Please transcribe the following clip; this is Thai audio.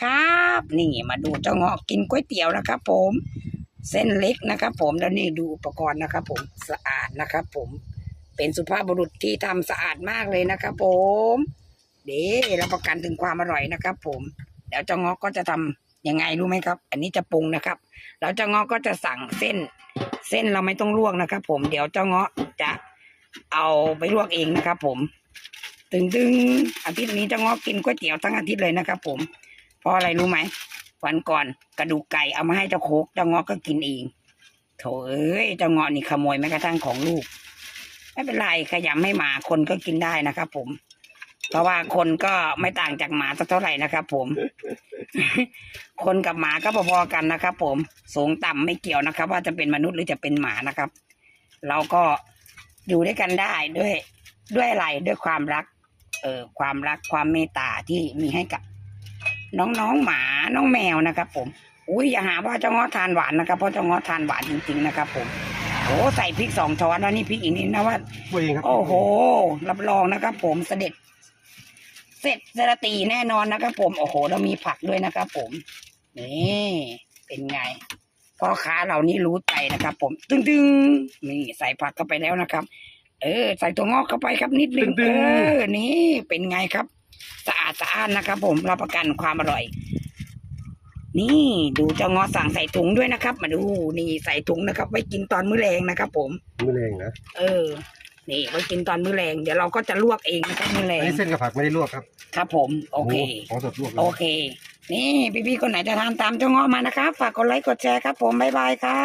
ครับ นี่มาดูเจ้าเงาะกินก๋วยเตี๋ยวนะครับ ผม เส้นเล็กนะครับ ผมแล้วนี่ดูอุปกรณ์นะครับ ผมสะอาดนะครับ ผมเป็นสุภาพบุรุษที่ทำสะอาดมากเลยนะครับผม เด้รับประกันถึงความอร่อยนะครับผมเดี๋ยวเจ้าเงาะก็จะทำยังไงรู้ไหมครับ อันนี้จะปรุงนะครับแล้วเจ้าเงาะก็จะสั่งเส้น เส้นเราไม่ต้องลวกนะครับ ผมเดี๋ยวเจ้าเงาะจะเอาไปลวกเองนะครับ ผมตึงตึงอาทิตย์นี้เจ้าเงาะกินก๋วยเตี๋ยวทั้งอาทิตย์เลยนะครับ ผม เพราะอะไรรู้ไหมวันก่อนกระดูกไก่เอามาให้เจ้าโคกเจ้าเงาะก็กินเองโถเอ้ยเจ้าเงาะนี่ขโมยแม้กระทั่งของลูก ไม่เป็นไรขยำให้หมาคนก็กินได้นะครับผม เพราะว่าคนก็ไม่ต่างจากหมาสักเท่าไหร่นะครับผม คนกับหมาก็พอๆกันนะครับผมสูงต่ำไม่เกี่ยวนะครับ ว่าจะเป็นมนุษย์หรือจะเป็นหมานะครับ เราก็อยู่ด้วยกันได้ด้วยด้วยอะไรด้วยความรัก เอ่อความรักความเมตตาที่มีให้กับ น้องๆหมาน้องแมวนะครับ ผม อุ้ยอย่าหาว่าเจ้าง้อทานหวานนะครับ เพราะเจ้าง้อทานหวานจริงๆนะครับ ผมโอ้ใส่พริกสองช้อนแล้วนี่พริกอีกนิดนะว่าตัวเองครับโอ้โห รับรองนะครับ ผมเสด็จ เสร็จเสรตีแน่นอนนะครับ ผมโอ้โหเรามีผักด้วยนะครับ ผมนี่เป็นไงพ่อค้าเรานี่รู้ใจนะครับ ผม ตึ้งตึงๆนี่ใส่ผักเข้าไปแล้วนะครับ เออ ใส่ตัวงอกเข้าไปครับนิดนึงเออนี่เป็นไงครับ สะอาดสะอ้านนะครับ ผมรับประกันความอร่อย นี่ดูเจ้างอสั่งใส่ถุงด้วยนะครับ มาดูนี่ใส่ถุงนะครับ ไว้กินตอนมื้อแรงนะครับ ผมมือแรงนะเออ นี่ไว้กินตอนมื้อแรงเดี๋ยวเราก็จะลวกเองนะครับมื้อแรอันงนี้เส้นกับผักไม่ได้ลวกครับครับ ผม โอเคของสดลวกเลย โอเค นี่พี่ๆคนไหนจะทานตามเจ้าเงาะมานะครับ ฝากกดไลค์กดแชร์ครับ ผมบ๊ายบายครับ